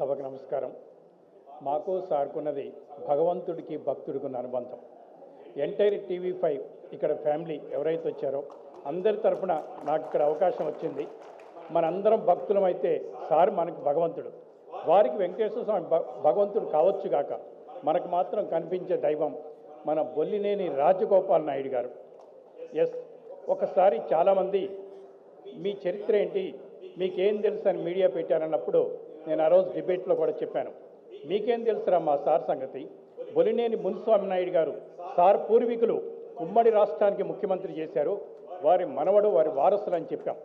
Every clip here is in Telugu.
సభకు నమస్కారం. మాకు సార్కున్నది భగవంతుడికి భక్తుడికి అనుబంధం. ఎంటైర్ టీవీ ఫైవ్ ఇక్కడ ఫ్యామిలీ ఎవరైతే వచ్చారో అందరి తరఫున నాకు ఇక్కడ అవకాశం వచ్చింది. మనందరం భక్తులం అయితే సార్ మనకు భగవంతుడు. వారికి వెంకటేశ్వర స్వామి భగవంతుడు కావచ్చు గాక. మనకు మాత్రం కనిపించే దైవం మన బొల్లినేని రాజగోపాల్ నాయుడు గారు. ఎస్ ఒకసారి చాలామంది మీ చరిత్ర ఏంటి? మీకేం తెలుసు అని మీడియా పెట్టారన్నప్పుడు నేను ఆ రోజు డిబేట్లో కూడా చెప్పాను. మీకేం తెలుసురా మా సార్ సంగతి? బొలినేని మునిస్వామి నాయుడు గారు సార్ పూర్వీకులు ఉమ్మడి రాష్ట్రానికి ముఖ్యమంత్రి చేశారు. వారి మనవడు వారి వారసులు అని చెప్పాం.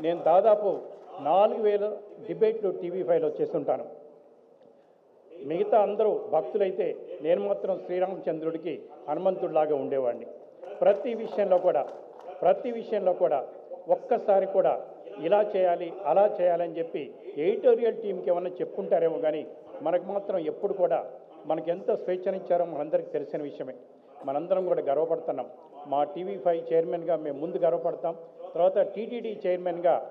నేను దాదాపు నాలుగు వేల డిబేట్లు టీవీ ఫైవ్లో చేస్తుంటాను. మిగతా అందరూ భక్తులైతే నేను మాత్రం శ్రీరామచంద్రుడికి హనుమంతుడిలాగా ఉండేవాడిని. ప్రతి విషయంలో కూడా ప్రతి విషయంలో కూడా ఒక్కసారి కూడా ఇలా చేయాలి అలా చేయాలని చెప్పి ఎడిటోరియల్ టీంకి ఏమన్నా చెప్పుకుంటారేమో కానీ మనకు మాత్రం ఎప్పుడు కూడా మనకు ఎంత స్వేచ్ఛనిచ్చారో మనందరికీ తెలిసిన విషయమే. మనందరం కూడా గర్వపడుతున్నాం. మా టీవీ ఫైవ్ చైర్మన్గా మేము ముందు గర్వపడతాం. తర్వాత టీటీడీ చైర్మన్గా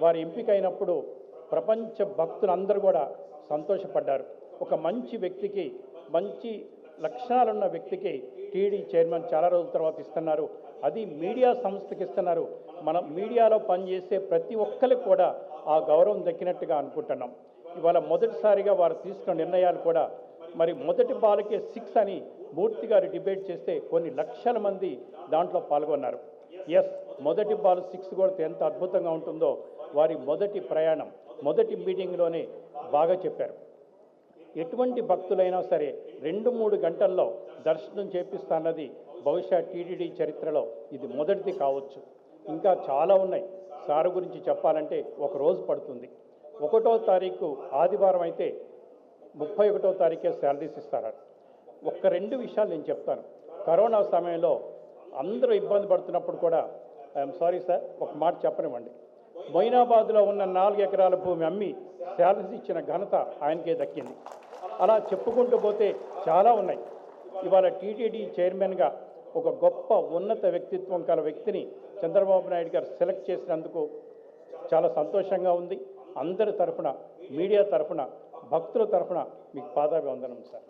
వారి ఎంపిక అయినప్పుడు ప్రపంచ భక్తులందరూ కూడా సంతోషపడ్డారు. ఒక మంచి వ్యక్తికి మంచి లక్షణాలున్న వ్యక్తికి టీడీ చైర్మన్ చాలా రోజుల తర్వాత ఇస్తున్నారు. అది మీడియా సంస్థకి ఇస్తున్నారు. మనం మీడియాలో పనిచేసే ప్రతి ఒక్కరికి కూడా ఆ గౌరవం దక్కినట్టుగా అనుకుంటున్నాం. ఇవాళ మొదటిసారిగా వారు తీసుకున్న నిర్ణయాలు కూడా మరి మొదటి బాలకే సిక్స్ అని మూర్తి గారు డిబేట్ చేస్తే కొన్ని లక్షల మంది దాంట్లో పాల్గొన్నారు. ఎస్ మొదటి బాల్ సిక్స్ కొడితే ఎంత అద్భుతంగా ఉంటుందో వారి మొదటి ప్రయాణం మొదటి మీటింగ్లోనే బాగా చెప్పారు. ఎటువంటి భక్తులైనా సరే రెండు మూడు గంటల్లో దర్శనం చేపిస్తాన్నది బహుశా టీటీడీ చరిత్రలో ఇది మొదటిది కావచ్చు. ఇంకా చాలా ఉన్నాయి. సారు గురించి చెప్పాలంటే ఒక రోజు పడుతుంది. ఒకటో తారీఖు ఆదివారం అయితే ముప్పై ఒకటో తారీఖే శాలరీస్ ఇస్తారు. ఒక్క రెండు విషయాలు నేను చెప్తాను. కరోనా సమయంలో అందరూ ఇబ్బంది పడుతున్నప్పుడు కూడా ఐఎమ్ సారీ సార్ ఒక మాట చెప్పనివ్వండి. మొయినాబాద్లో ఉన్న నాలుగు ఎకరాల భూమి అమ్మి శాలరీస్ ఇచ్చిన ఘనత ఆయనకే దక్కింది. అలా చెప్పుకుంటూ పోతే చాలా ఉన్నాయి. ఇవాళ టీటీడీ చైర్మన్గా ఒక గొప్ప ఉన్నత వ్యక్తిత్వం కల వ్యక్తిని చంద్రబాబు నాయుడు గారు సెలెక్ట్ చేసినందుకు చాలా సంతోషంగా ఉంది. అందరి తరఫున మీడియా తరఫున భక్తుల తరఫున మీకు పాదాభివందనం సార్.